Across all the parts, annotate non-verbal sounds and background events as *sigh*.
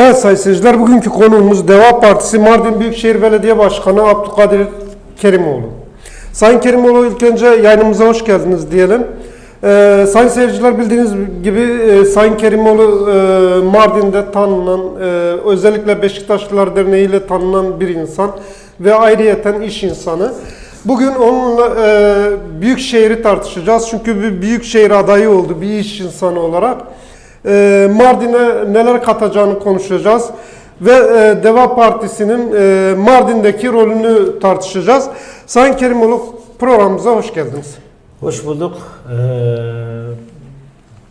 Evet sayın seyirciler bugünkü konuğumuz Deva Partisi Mardin Büyükşehir Belediye Başkanı Abdülkadir Kerimoğlu. Sayın Kerimoğlu ilk önce yayınımıza hoş geldiniz diyelim. Ee, sayın seyirciler bildiğiniz gibi e, Sayın Kerimoğlu e, Mardin'de tanınan e, özellikle Beşiktaşlılar Derneği ile tanınan bir insan ve ayrıyeten iş insanı. Bugün onunla e, Büyükşehir'i tartışacağız çünkü bir Büyükşehir adayı oldu bir iş insanı olarak. E, Mardin'e neler katacağını konuşacağız ve e, Deva Partisi'nin e, Mardin'deki rolünü tartışacağız. Sayın Kerimoğlu programımıza hoş geldiniz. Hoş bulduk. Ee,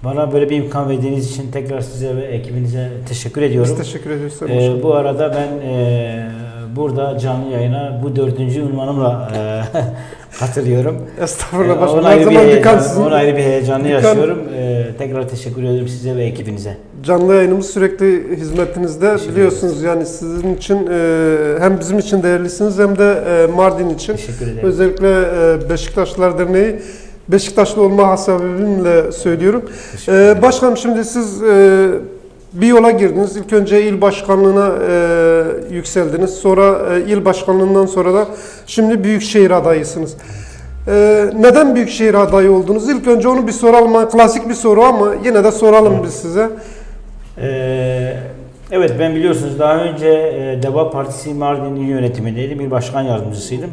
bana böyle bir imkan verdiğiniz için tekrar size ve ekibinize teşekkür ediyorum. Biz teşekkür ediyoruz. Ee, bu arada ben e, burada canlı yayına bu dördüncü unvanımla e, *laughs* katılıyorum. Estağfurullah başkanım. ona ayrı, bir zaman heyecan, sizin. ona ayrı bir heyecanı Dikkat- yaşıyorum. Ee, tekrar teşekkür ediyorum size ve ekibinize. Canlı yayınımız sürekli hizmetinizde. Teşekkür Biliyorsunuz yani sizin için e, hem bizim için değerlisiniz hem de e, Mardin için. Teşekkür ederim. Özellikle e, Beşiktaşlılar Derneği Beşiktaşlı olma hasabimle söylüyorum. Ee, başkanım şimdi siz e, bir yola girdiniz. İlk önce il başkanlığına e, yükseldiniz. Sonra e, il başkanlığından sonra da şimdi büyükşehir adayısınız. E, neden büyükşehir adayı oldunuz? İlk önce onu bir soralım. Klasik bir soru ama yine de soralım biz size. Ee, evet ben biliyorsunuz daha önce e, Deva Partisi Mardin İl Yönetimindeydim. İl Başkan Yardımcısıydım.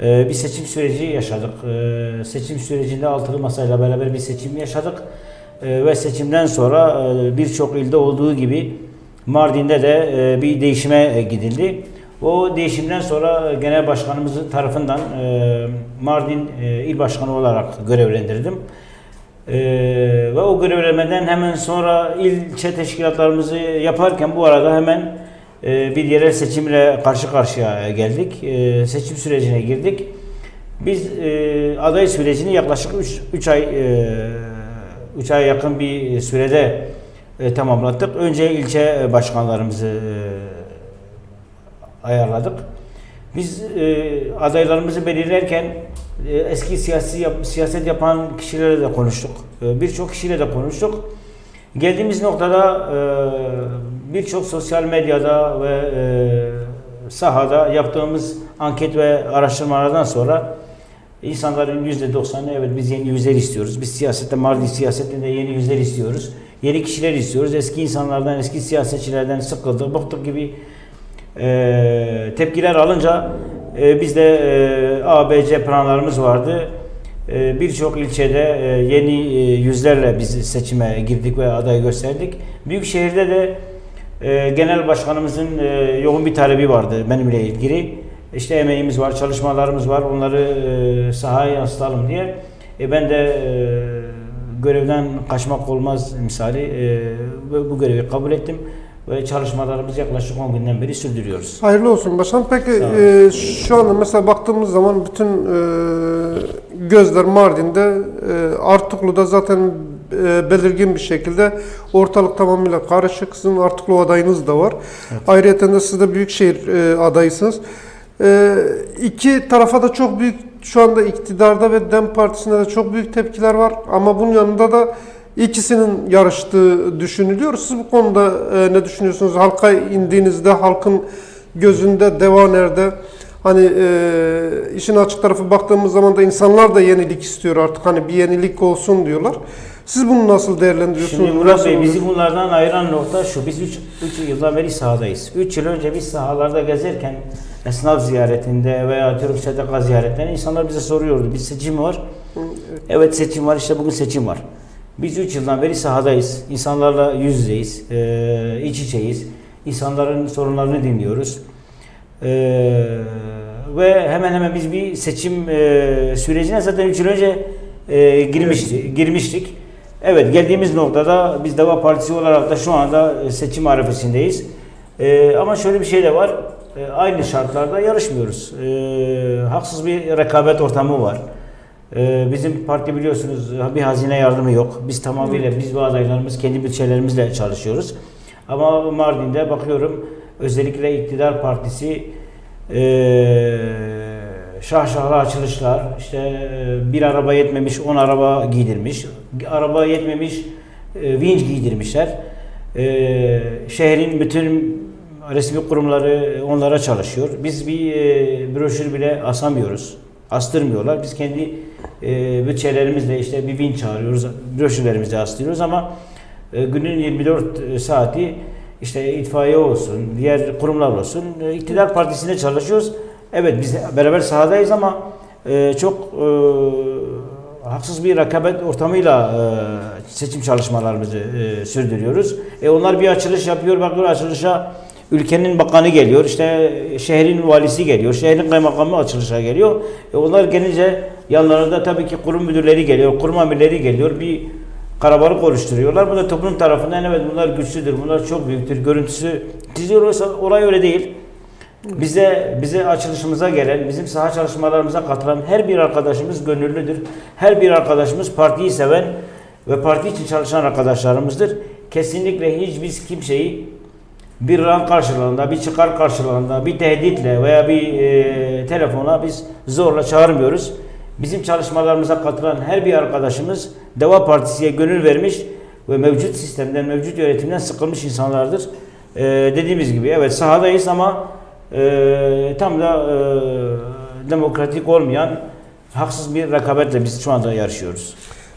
Ee, bir seçim süreci yaşadık. Ee, seçim sürecinde altılı masayla beraber bir seçim yaşadık. Ee, ve seçimden sonra e, birçok ilde olduğu gibi Mardin'de de e, bir değişime e, gidildi. O değişimden sonra genel başkanımız tarafından Mardin il başkanı olarak görevlendirdim. Ve o görevlemeden hemen sonra ilçe teşkilatlarımızı yaparken bu arada hemen bir yerel seçimle karşı karşıya geldik. Seçim sürecine girdik. Biz aday sürecini yaklaşık 3 ay 3 ay yakın bir sürede e, tamamlattık. Önce ilçe başkanlarımızı e, ayarladık. Biz e, adaylarımızı belirlerken e, eski siyasi yap- siyaset yapan kişilerle de konuştuk. E, Birçok kişiyle de konuştuk. Geldiğimiz noktada e, birçok sosyal medyada ve e, sahada yaptığımız anket ve araştırmalardan sonra insanların %90'ı evet biz yeni yüzler istiyoruz. Biz siyasette Mardin siyasetinde yeni yüzler istiyoruz. Yeni kişiler istiyoruz. Eski insanlardan, eski siyasetçilerden sıkıldık, bıktık gibi e, tepkiler alınca e, bizde e, ABC planlarımız vardı. E, Birçok ilçede e, yeni e, yüzlerle biz seçime girdik ve aday gösterdik. Büyükşehir'de de e, genel başkanımızın e, yoğun bir talebi vardı benimle ilgili. İşte emeğimiz var, çalışmalarımız var. Onları e, sahaya yansıtalım diye. E, ben de e, görevden kaçmak olmaz misali e, bu görevi kabul ettim ve çalışmalarımızı yaklaşık 10 günden beri sürdürüyoruz. Hayırlı olsun başkanım. Peki e, şu anda mesela baktığımız zaman bütün e, gözler Mardin'de, e, Artuklu'da zaten e, belirgin bir şekilde ortalık tamamıyla karışık. Sizin Artuklu adayınız da var. Evet. Ayrıca de siz de Büyükşehir e, adayısınız. E, iki tarafa da çok büyük şu anda iktidarda ve DEM Partisi'nde de çok büyük tepkiler var. Ama bunun yanında da ikisinin yarıştığı düşünülüyor. Siz bu konuda e, ne düşünüyorsunuz? Halka indiğinizde halkın gözünde deva nerede? Hani e, işin açık tarafı baktığımız zaman da insanlar da yenilik istiyor artık. Hani bir yenilik olsun diyorlar. Siz bunu nasıl değerlendiriyorsunuz? Şimdi Murat Bey bizi bunlardan ayıran nokta şu. Biz 3 yıldan beri sahadayız. 3 yıl önce biz sahalarda gezerken esnaf ziyaretinde veya Türk STK ziyaretlerinde insanlar bize soruyordu. Bir seçim var? Evet seçim var. İşte bugün seçim var. Biz 3 yıldan beri sahadayız. İnsanlarla yüz yüzeyiz. eee, iç içeyiz. İnsanların sorunlarını dinliyoruz. Eee, ve hemen hemen biz bir seçim eee, sürecine zaten 3 yıl önce eee, girmişti, girmiştik. Evet geldiğimiz noktada biz Deva Partisi olarak da şu anda e, seçim arifesindeyiz. Eee, ama şöyle bir şey de var. Eee, aynı şartlarda yarışmıyoruz. Eee, haksız bir rekabet ortamı var. Eee, bizim parti biliyorsunuz bir hazine yardımı yok. Biz tamamıyla biz bu adaylarımız kendi bütçelerimizle çalışıyoruz. Ama Mardin'de bakıyorum özellikle iktidar partisi eee şahşahlı açılışlar, işte eee, bir araba yetmemiş 10 araba giydirmiş, araba yetmemiş eee, vinç giydirmişler. e, şehrin bütün resmi kurumları onlara çalışıyor. Biz bir e, broşür bile asamıyoruz. Astırmıyorlar. Biz kendi e, bütçelerimizle işte bir bin çağırıyoruz. Broşürlerimizi astırıyoruz ama e, günün 24 saati işte itfaiye olsun, diğer kurumlar olsun, e, iktidar partisinde çalışıyoruz. Evet biz beraber sahadayız ama e, çok e, haksız bir rekabet ortamıyla e, seçim çalışmalarımızı e, sürdürüyoruz. E, onlar bir açılış yapıyor, bakıyor açılışa ülkenin bakanı geliyor, işte şehrin valisi geliyor, şehrin kaymakamı açılışa geliyor. E, onlar gelince yanlarında tabii ki kurum müdürleri geliyor, kurum amirleri geliyor, bir karabalık oluşturuyorlar. Bu da toplum tarafından evet bunlar güçlüdür, bunlar çok büyüktür, görüntüsü çiziyor. Oysa olay öyle değil. Bize bize açılışımıza gelen, bizim saha çalışmalarımıza katılan her bir arkadaşımız gönüllüdür. Her bir arkadaşımız partiyi seven ve parti için çalışan arkadaşlarımızdır. Kesinlikle hiç biz kimseyi bir rant karşılığında, bir çıkar karşılığında, bir tehditle veya bir e, telefona biz zorla çağırmıyoruz. Bizim çalışmalarımıza katılan her bir arkadaşımız Deva Partisi'ye gönül vermiş ve mevcut sistemden, mevcut yönetimden sıkılmış insanlardır. E, dediğimiz gibi evet sahadayız ama e, tam da e, demokratik olmayan haksız bir rekabetle biz şu anda yarışıyoruz.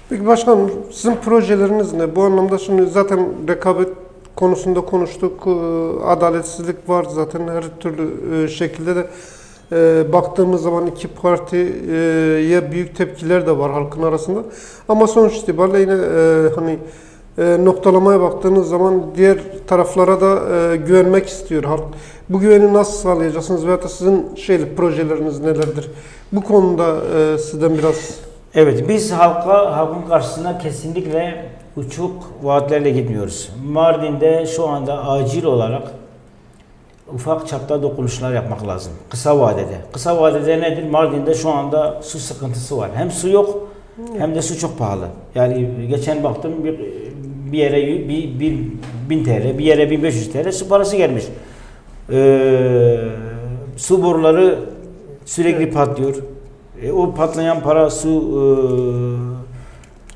Peki başkanım sizin projeleriniz ne? Bu anlamda şimdi zaten rekabet konusunda konuştuk. Ee, Adaletsizlik var zaten her türlü e, şekilde de e, baktığımız zaman iki partiye büyük tepkiler de var halkın arasında. Ama sonuç itibariyle yine e, hani e, noktalamaya baktığınız zaman diğer taraflara da güvenmek istiyor halk. Bu güveni nasıl sağlayacaksınız veyahut da sizin şeyli projeleriniz nelerdir? Bu konuda sizden biraz Evet, biz halka, halkın karşısına kesinlikle uçuk vaatlerle gitmiyoruz. Mardin'de şu anda acil olarak ufak çapta dokunuşlar yapmak lazım. Kısa vadede. Kısa vadede nedir? Mardin'de şu anda su sıkıntısı var. Hem su yok hem de su çok pahalı. Yani geçen baktım bir, bir yere bir, bir, 1000 TL, bir yere 1500 TL su parası gelmiş. Ee, su boruları sürekli patlıyor. E, o patlayan para su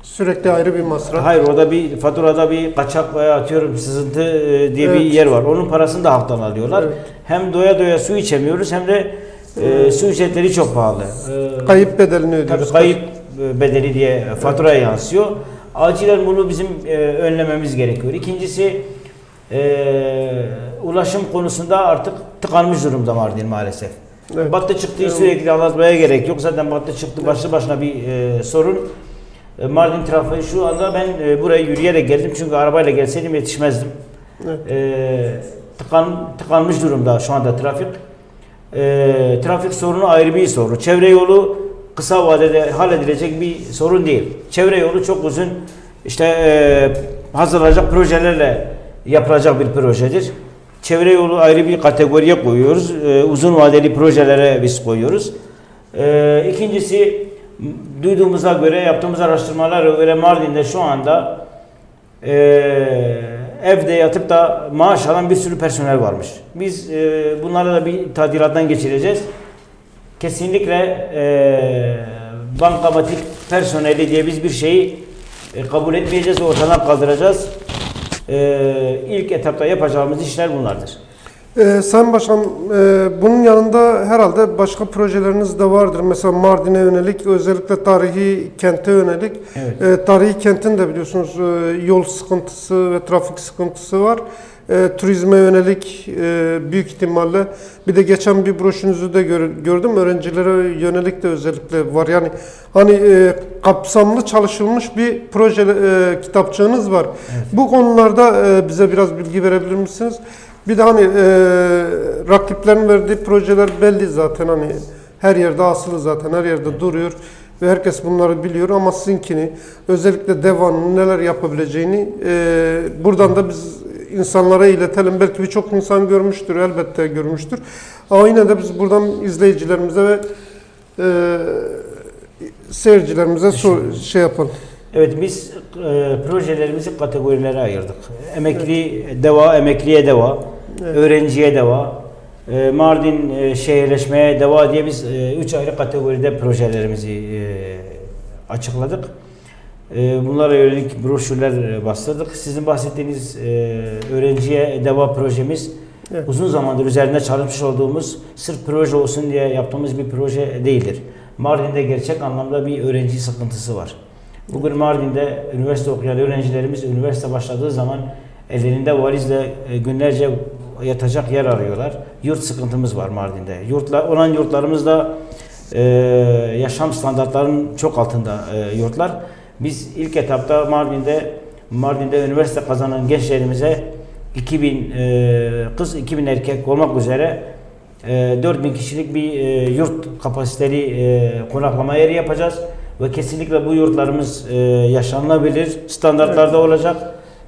sürekli ayrı bir e, masraf. hayır orada bir faturada bir kaçak veya atıyorum sızıntı e, diye bir Evet. yer var. Onun parasını da halktan alıyorlar. Evet. Hem doya doya su içemiyoruz hem de e, su ücretleri çok pahalı. E, Kayıp bedelini ödüyoruz. Tabii kayıp e, bedeli diye faturaya yansıyor. Acilen bunu bizim e, önlememiz gerekiyor. İkincisi e, ulaşım konusunda artık tıkanmış durumda Mardin maalesef. Evet. Battı çıktığı sürekli anlatmaya gerek yok. Zaten battı çıktı başlı başına bir e, sorun. E, Mardin trafiği şu anda ben e, buraya yürüyerek geldim çünkü arabayla gelseydim yetişmezdim. Evet. E, tıkan, tıkanmış durumda şu anda trafik. E, trafik sorunu ayrı bir sorun. Çevre yolu kısa vadede halledilecek bir sorun değil. Çevre yolu çok uzun işte e, hazırlanacak projelerle yapılacak bir projedir. Çevre yolu ayrı bir kategoriye koyuyoruz. E, uzun vadeli projelere biz koyuyoruz. E, ikincisi duyduğumuza göre yaptığımız araştırmalara göre Mardin'de şu anda e, evde yatıp da maaş alan bir sürü personel varmış. Biz e, bunları da bir tadilattan geçireceğiz. Kesinlikle e, bankamatik personeli diye biz bir şeyi e, kabul etmeyeceğiz ve ortadan kaldıracağız. E, ilk etapta yapacağımız işler bunlardır. Ee, Sayın Başkan, e, bunun yanında herhalde başka projeleriniz de vardır. Mesela Mardin'e yönelik, özellikle tarihi kente yönelik. Evet. E, tarihi kentin de biliyorsunuz e, yol sıkıntısı ve trafik sıkıntısı var. E, turizme yönelik e, büyük ihtimalle bir de geçen bir broşürünüzü de gör- gördüm. Öğrencilere yönelik de özellikle var. Yani hani e, kapsamlı çalışılmış bir proje e, kitapçığınız var. Bu konularda e, bize biraz bilgi verebilir misiniz? Bir de hani e, rakiplerin verdiği projeler belli zaten hani her yerde asılı zaten her yerde duruyor ve herkes bunları biliyor ama sizinkini özellikle devanın neler yapabileceğini e, buradan da biz insanlara iletelim. Belki birçok insan görmüştür elbette görmüştür ama yine de biz buradan izleyicilerimize ve e, seyircilerimize sor, şey yapalım. Evet biz e, projelerimizi kategorilere ayırdık. Emekli deva, emekliye deva, Evet. öğrenciye deva, Mardin e, şehirleşmeye deva diye biz e, üç ayrı kategoride projelerimizi e, açıkladık. Bunlara yönelik broşürler bastırdık. Sizin bahsettiğiniz öğrenciye deva projemiz Evet. uzun zamandır üzerinde çalışmış olduğumuz sırf proje olsun diye yaptığımız bir proje değildir. Mardin'de gerçek anlamda bir öğrenci sıkıntısı var. Bugün Mardin'de üniversite okuyan öğrencilerimiz üniversite başladığı zaman ellerinde valizle günlerce yatacak yer arıyorlar. Yurt sıkıntımız var Mardin'de. Yurtlar, olan yurtlarımız da e, yaşam standartlarının çok altında e, yurtlar. Biz ilk etapta Mardin'de Mardin'de üniversite kazanan gençlerimize 2000 e, kız 2000 erkek olmak üzere e, 4000 kişilik bir e, yurt kapasiteli e, konaklama yeri yapacağız ve kesinlikle bu yurtlarımız e, yaşanılabilir standartlarda olacak.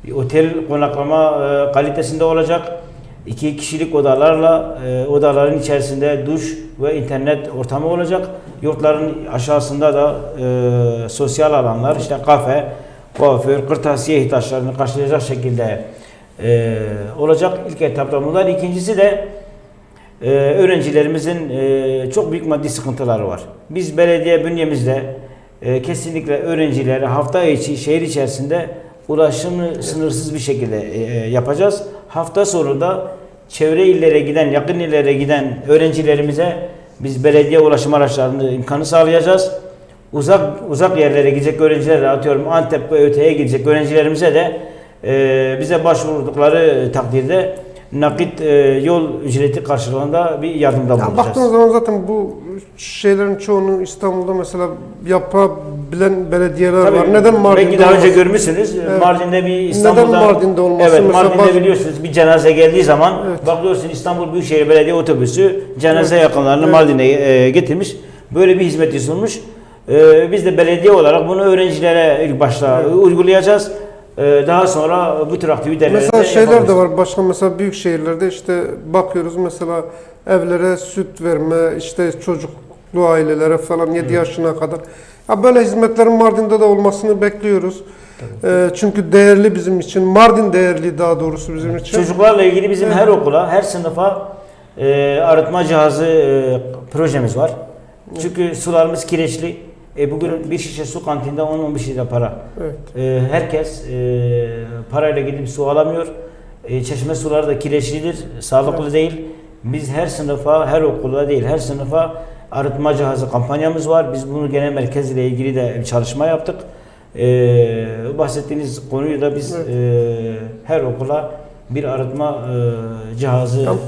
Bir otel konaklama e, kalitesinde olacak. İki kişilik odalarla e, odaların içerisinde duş ve internet ortamı olacak. Yurtların aşağısında da e, sosyal alanlar işte kafe, kuaför, kırtasiye ihtiyaçlarını karşılayacak şekilde e, olacak ilk etapta bunlar. İkincisi de e, öğrencilerimizin e, çok büyük maddi sıkıntıları var. Biz belediye bünyemizde e, kesinlikle öğrencilere hafta içi şehir içerisinde ulaşımı sınırsız bir şekilde e, e, yapacağız. Hafta sonu da çevre illere giden, yakın illere giden öğrencilerimize biz belediye ulaşım araçlarını imkanı sağlayacağız. Uzak uzak yerlere gidecek öğrencilere atıyorum Antep ve öteye gidecek öğrencilerimize de e, bize başvurdukları takdirde nakit e, yol ücreti karşılığında bir yardımda Ya bulunacağız. baktığınız zaman zaten bu şeylerin çoğunu İstanbul'da mesela yapabilen belediyeler Tabii, var. Neden Mardin'de Belki daha önce olmasın? görmüşsünüz. Evet. Mardin'de bir İstanbul'da... Neden Mardin'de olmasın? Evet, Mesela Mardin'de bazı- biliyorsunuz bir cenaze geldiği zaman Evet. bakıyorsun İstanbul Büyükşehir Belediye Otobüsü cenaze Evet. yakınlarını Evet. Mardin'e e, getirmiş. Böyle bir hizmeti sunmuş. E, biz de belediye olarak bunu öğrencilere ilk başta Evet. uygulayacağız. E, daha sonra bu tür aktiviteleri Mesela de şeyler de yapacağız. var. Başka mesela büyük şehirlerde işte bakıyoruz mesela evlere süt verme, işte çocuklu ailelere falan 7 yaşına kadar. Ya böyle hizmetlerin Mardin'de de olmasını bekliyoruz. Ee, çünkü değerli bizim için. Mardin değerli daha doğrusu bizim için. Çocuklarla ilgili bizim her okula, her sınıfa e, arıtma cihazı e, projemiz var. Çünkü sularımız kireçli. E, bugün bir şişe su kantinde 10-15 lira para. Evet. E, herkes e, parayla gidip su alamıyor. E, çeşme suları da kireçlidir, sağlıklı değil. Biz her sınıfa, her okula değil, her sınıfa arıtma cihazı kampanyamız var. Biz bunu genel merkez ile ilgili de bir çalışma yaptık. E, bahsettiğiniz konuyu da biz Evet. e, her okula bir arıtma e, cihazı Tamam.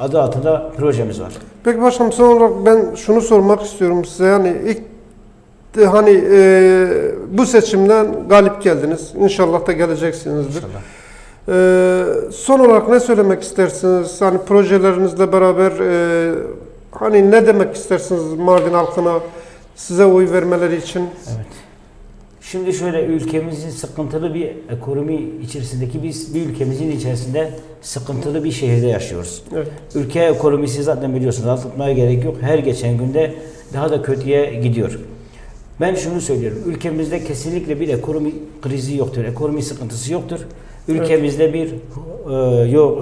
adı altında projemiz var. Peki başkanım son olarak ben şunu sormak istiyorum size. Yani ilk de hani e, bu seçimden galip geldiniz. İnşallah da geleceksinizdir. İnşallah. Ee, son olarak ne söylemek istersiniz? Hani projelerinizle beraber e, hani ne demek istersiniz Mardin halkına size oy vermeleri için? Evet. Şimdi şöyle ülkemizin sıkıntılı bir ekonomi içerisindeki biz bir ülkemizin içerisinde sıkıntılı bir şehirde yaşıyoruz. Evet. Ülke ekonomisi zaten biliyorsunuz anlatmaya gerek yok. Her geçen günde daha da kötüye gidiyor. Ben şunu söylüyorum. Ülkemizde kesinlikle bir ekonomi krizi yoktur. Ekonomi sıkıntısı yoktur. Ülkemizde bir e, yol,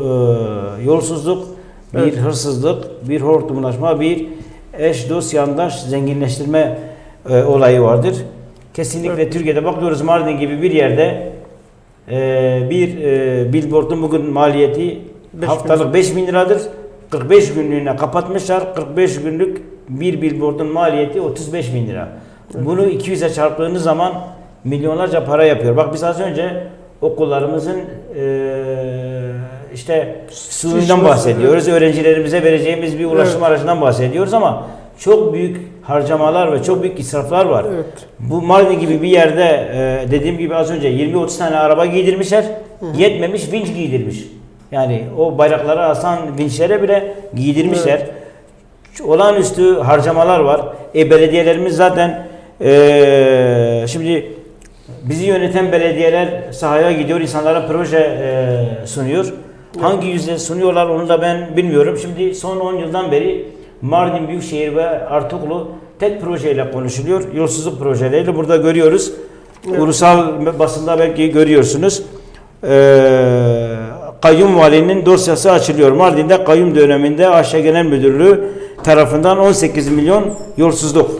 e, yolsuzluk, bir Evet. hırsızlık, bir hortumlaşma, bir eş dost yandaş zenginleştirme e, olayı vardır. Kesinlikle Türkiye'de bakıyoruz Mardin gibi bir yerde e, bir e, billboardun bugün maliyeti Beş haftalık 5 bin liradır. 45 günlüğüne kapatmışlar. 45 günlük bir billboardun maliyeti 35 bin lira. Bunu 200'e çarptığınız zaman milyonlarca para yapıyor. Bak biz az önce okullarımızın e, işte suyundan bahsediyoruz. Öğrencilerimize vereceğimiz bir ulaşım Evet. aracından bahsediyoruz ama çok büyük harcamalar ve çok büyük israflar var. Evet. Bu Mardin gibi bir yerde e, dediğim gibi az önce 20-30 tane araba giydirmişler. Yetmemiş vinç giydirmiş. Yani o bayrakları asan vinçlere bile giydirmişler. Olağanüstü harcamalar var. E belediyelerimiz zaten e, şimdi bizi yöneten belediyeler sahaya gidiyor, insanlara proje e, sunuyor. Hangi yüzle sunuyorlar onu da ben bilmiyorum. Şimdi son 10 yıldan beri Mardin Büyükşehir ve Artuklu tek projeyle konuşuluyor. Yolsuzluk projeleriyle burada görüyoruz. Evet. Ulusal basında belki görüyorsunuz. Ee, kayyum valinin dosyası açılıyor. Mardin'de kayyum döneminde Aşağı Genel Müdürlüğü tarafından 18 milyon yolsuzluk.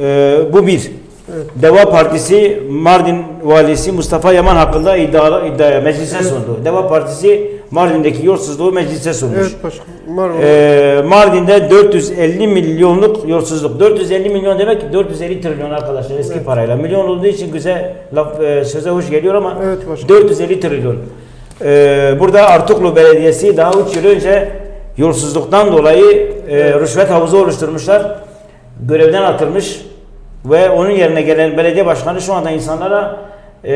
Ee, bu bir. Evet. Deva Partisi Mardin valisi Mustafa Yaman hakkında iddia, iddiaya meclise sundu. Deva Partisi Mardin'deki yolsuzluğu meclise sunmuş. Evet başkanım. Marmara. Ee, Mardin'de 450 milyonluk yolsuzluk. 450 milyon demek ki 450 trilyon arkadaşlar eski parayla. Milyon olduğu için güzel laf e, söze hoş geliyor ama Evet başkanım. 450 trilyon. Ee, burada Artuklu Belediyesi daha 3 yıl önce yolsuzluktan dolayı e, rüşvet havuzu oluşturmuşlar. Görevden atılmış ve onun yerine gelen belediye başkanı şu anda insanlara e,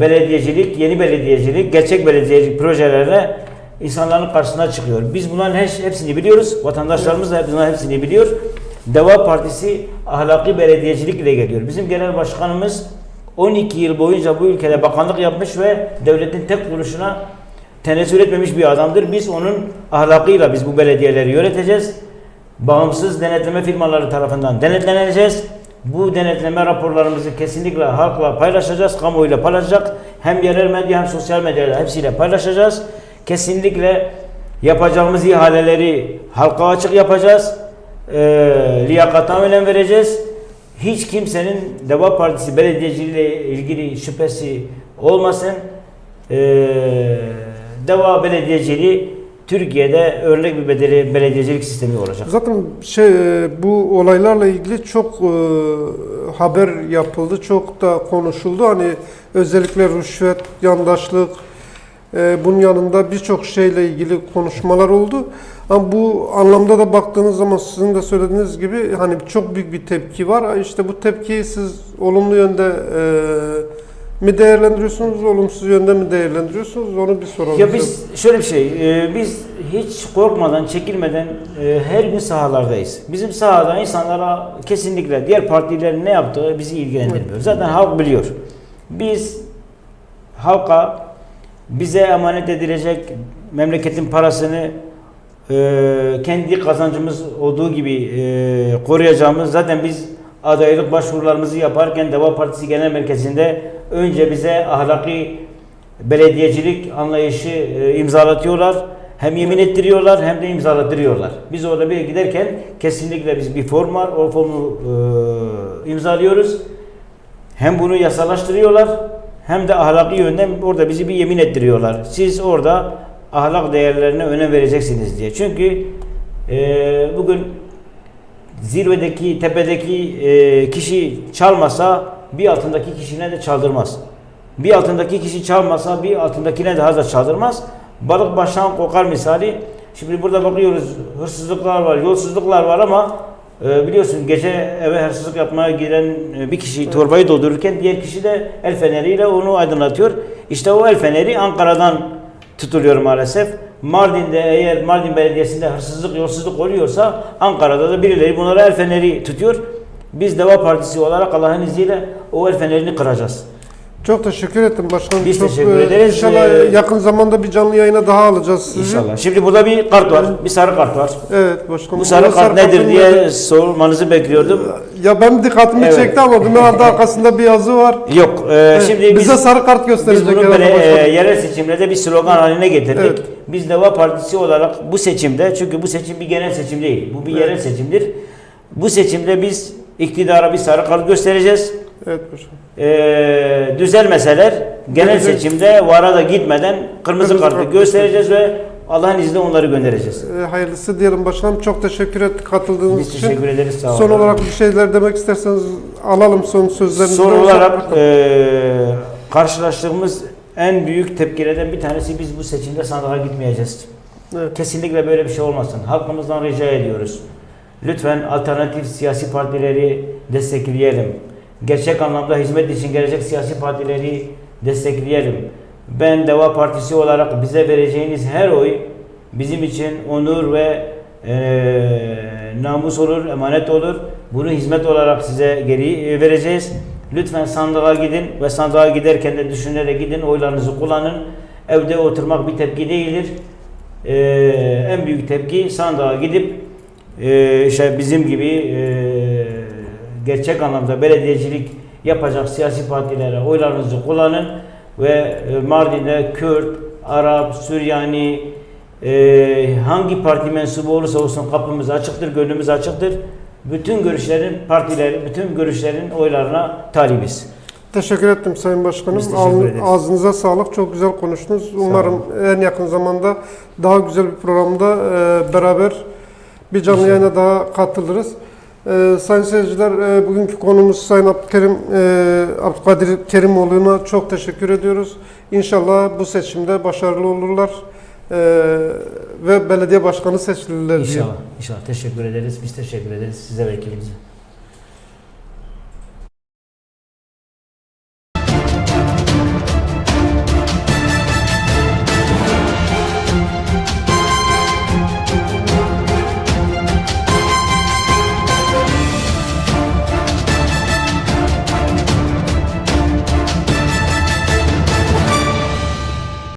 belediyecilik, yeni belediyecilik, gerçek belediyecilik projelerine insanların karşısına çıkıyor. Biz bunların her- hepsini biliyoruz. Vatandaşlarımız da bunların hepsini biliyor. Deva Partisi ahlaki belediyecilik ile geliyor. Bizim genel başkanımız 12 yıl boyunca bu ülkede bakanlık yapmış ve devletin tek kuruluşuna tenezzül etmemiş bir adamdır. Biz onun ahlakıyla biz bu belediyeleri yöneteceğiz. Bağımsız denetleme firmaları tarafından denetleneceğiz. Bu denetleme raporlarımızı kesinlikle halkla paylaşacağız, kamuoyuyla paylaşacak. Hem yerel medya hem sosyal medyayla hepsiyle paylaşacağız. Kesinlikle yapacağımız ihaleleri halka açık yapacağız. Ee, liyakata önem vereceğiz. Hiç kimsenin Deva Partisi belediyeciliğiyle ilgili şüphesi olmasın. Ee, Deva Belediyeciliği Türkiye'de örnek bir bedeli, belediyecilik sistemi olacak. Zaten şey e, bu olaylarla ilgili çok e, haber yapıldı, çok da konuşuldu. Hani özellikle rüşvet, yandaşlık, e, bunun yanında birçok şeyle ilgili konuşmalar oldu. Ama bu anlamda da baktığınız zaman sizin de söylediğiniz gibi hani çok büyük bir tepki var. İşte bu tepkiyi siz olumlu yönde e, mi değerlendiriyorsunuz, olumsuz yönde mi değerlendiriyorsunuz? Onu bir soralım. Ya biz şöyle bir şey, e, biz hiç korkmadan, çekilmeden e, her gün sahalardayız. Bizim sahada insanlara kesinlikle diğer partilerin ne yaptığı bizi ilgilendirmiyor. Zaten halk biliyor. Biz halka bize emanet edilecek memleketin parasını e, kendi kazancımız olduğu gibi e, koruyacağımız zaten biz adaylık başvurularımızı yaparken Deva Partisi Genel Merkezi'nde önce bize ahlaki belediyecilik anlayışı e, imzalatıyorlar. Hem yemin ettiriyorlar hem de imzalattırıyorlar. Biz orada bir giderken kesinlikle biz bir form var. O formu e, imzalıyoruz. Hem bunu yasalaştırıyorlar hem de ahlaki yönden orada bizi bir yemin ettiriyorlar. Siz orada ahlak değerlerine önem vereceksiniz diye. Çünkü e, bugün zirvedeki, tepedeki e, kişi çalmasa bir altındaki kişine de çaldırmaz. Bir altındaki kişi çalmasa bir altındakine daha da çaldırmaz. Balık baştan kokar misali. Şimdi burada bakıyoruz hırsızlıklar var, yolsuzluklar var ama e, biliyorsun gece eve hırsızlık yapmaya giren e, bir kişi torbayı doldururken diğer kişi de el feneriyle onu aydınlatıyor. İşte o el feneri Ankara'dan tutuluyor maalesef. Mardin'de eğer Mardin Belediyesi'nde hırsızlık, yolsuzluk oluyorsa Ankara'da da birileri bunlara el feneri tutuyor. Biz Deva Partisi olarak Allah'ın izniyle o el fenerini kıracağız. Çok teşekkür ettim başkanım. Biz Çok, teşekkür e, ederiz. İnşallah Ee, yakın zamanda bir canlı yayına daha alacağız sizi. İnşallah. Şimdi burada bir kart var. Bir sarı kart var. Evet başkanım. Bu sarı kart nedir kartın diye nedir? sormanızı bekliyordum. Ya ben dikkatimi Evet. çekti ama bunun ardı arkasında bir yazı var. Yok. e, Evet, şimdi bize biz, sarı kart biz gösterecek bunu herhalde böyle e, yerel seçimlerde bir slogan haline getirdik. Evet. Biz Deva Partisi olarak bu seçimde çünkü bu seçim bir genel seçim değil. Bu bir yerel seçimdir. Bu seçimde biz iktidara bir sarı kart göstereceğiz. Evet başkanım. Ee, düzelmeseler genel seçimde vara da gitmeden kırmızı, Kırmızı kartı kart göstereceğiz ve Allah'ın izniyle onları göndereceğiz. E, hayırlısı diyelim başkanım. Çok teşekkür ettik katıldığınız Biz için. teşekkür ederiz. Sağ olun. Son olarak bir şeyler demek isterseniz alalım son sözlerinizi. Son olarak e, karşılaştığımız en büyük tepkilerden bir tanesi biz bu seçimde sandığa gitmeyeceğiz. Evet. Kesinlikle böyle bir şey olmasın. Halkımızdan rica ediyoruz. Lütfen alternatif siyasi partileri destekleyelim. Gerçek anlamda hizmet için gelecek siyasi partileri destekleyelim. Ben Deva Partisi olarak bize vereceğiniz her oy bizim için onur ve eee, namus olur, emanet olur. Bunu hizmet olarak size geri e, vereceğiz. Lütfen sandığa gidin ve sandığa giderken de düşünerek gidin, oylarınızı kullanın. Evde oturmak bir tepki değildir. Ee, en büyük tepki sandığa gidip e, işte bizim gibi e, gerçek anlamda belediyecilik yapacak siyasi partilere oylarınızı kullanın ve e, Mardin'de Kürt, Arap, Süryani e, hangi parti mensubu olursa olsun kapımız açıktır, gönlümüz açıktır. bütün görüşlerin, partilerin, bütün görüşlerin oylarına talibiz. Teşekkür ettim Sayın Başkanım. Teşekkür. Ağzınıza sağlık. Çok güzel konuştunuz. Umarım en yakın zamanda daha güzel bir programda beraber bir canlı İnşallah. yayına daha katılırız. E, sayın seyirciler, e, bugünkü konumuz Sayın Abdülkerim, e, Abdülkadir Kerimoğlu'na çok teşekkür ediyoruz. İnşallah bu seçimde başarılı olurlar e, ve belediye başkanı seçilirler diye. İnşallah. İnşallah. Teşekkür ederiz. Biz teşekkür ederiz size ve ekibinize.